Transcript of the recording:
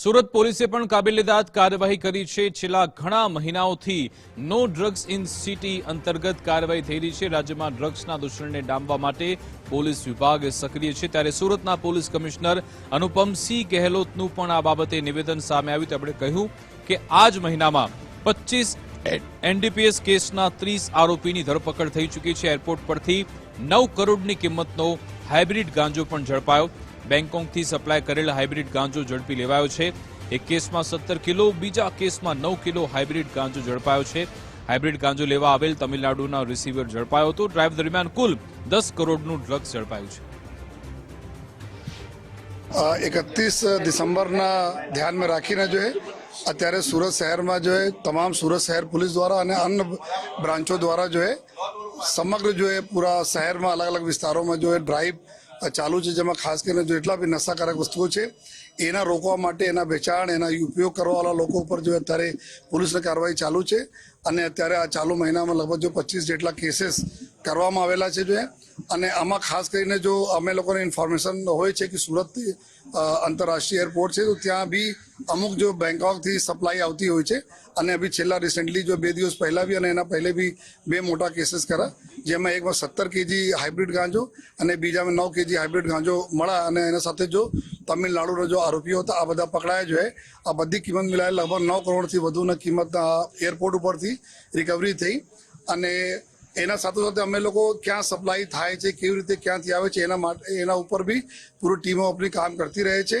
સુરત પોલીસે પણ કાબિલેદાદ કાર્યવાહી કરી છે. છેલ્લા ઘણા મહિનાઓથી નો ડ્રગ્સ ઇન સિટી અંતર્ગત કાર્યવાહી થઈ રહી છે. રાજ્યમાં ડ્રગ્સના દૂષણને ડામવા માટે પોલીસ વિભાગ સક્રિય છે. ત્યારે સુરતના પોલીસ કમિશનર અનુપમસિંહ ગેહલોતનું પણ આ બાબતે નિવેદન સામે આવ્યું. તેમણે કહ્યું કે આ જ મહિનામાં પચીસ એનડીપીએસ કેસના ત્રીસ આરોપીની ધરપકડ થઈ ચૂકી છે. એરપોર્ટ પરથી નવ કરોડની કિંમતનો હાઇબ્રિડ ગાંજો પણ ઝડપાયો. બેંકોકથી સપ્લાય કરેલ હાઇબ્રિડ ગાંજો ઝડપી લેવાયો છે. એક કેસમાં સત્તર કિલો, બીજા કેસમાં નવ કિલો હાઇબ્રિડ ગાંજો ઝડપાયો છે. હાઇબ્રિડ ગાંજો લેવા આવેલ તમિલનાડુના રિસીવર ઝડપાયો હતો. ડ્રાઈવ દરમિયાન કુલ દસ કરોડનું ડ્રગ્સ ઝડપાયું છે. એકત્રીસ ડિસેમ્બરના ધ્યાનમાં રાખીને જો એ અત્યારે સુરત શહેરમાં જો એ તમામ સુરત શહેર પોલીસ દ્વારા અને અન્ય બ્રાન્ચો દ્વારા જો એ સમગ્ર જો એ પૂરા શહેરમાં અલગ અલગ વિસ્તારોમાં જો એ ડ્રાઈવ ચાલુ છે, જેમાં ખાસ કરીને જેટલા બી નશાકારક વસ્તુઓ છે, એના રોકવા માટે, એના વેચાણ, એના ઉપયોગ કરવાવાળા લોકો ઉપર જો અત્યારે પોલીસની કાર્યવાહી ચાલુ છે, અને અત્યારે આ ચાલુ મહિનામાં લગભગ જો પચીસ જેટલા કેસીસ કરવામાં આવેલા છે, જો અને આમાં ખાસ કરીને જો અમે લોકોને ઇન્ફોર્મેશન હોય છે કે સુરતથી આંતરરાષ્ટ્રીય એરપોર્ટ છે તો ત્યાં બી અમુક જો બેંકોકથી સપ્લાય આવતી હોય છે. અને અભી છેલ્લા રિસેન્ટલી જો બે દિવસ પહેલાં બી અને એના પહેલે બી બે મોટા કેસીસ કરા જેમાં એકમાં સત્તર કેજી હાઇબ્રિડ ગાંજો અને બીજામાં નવ કેજી હાઇબ્રિડ ગાંજો મળ્યા અને એના સાથે જો તમિલનાડુના જો આરોપીઓ હતા આ બધા પકડાયા હોય. આ બધી કિંમત મિલાય લગભગ નવ કરોડથી વધુના કિંમત અ, એરપોર્ટ ઉપરથી રિકવરી થઈ. અને એના સાથે સાથે અમે લોકો ક્યાં સપ્લાય થાય છે, કેવી રીતે ક્યાંથી આવે છે, એના માટે, એના ઉપર બી પૂરી ટીમો આપણી કામ કરતી રહે છે.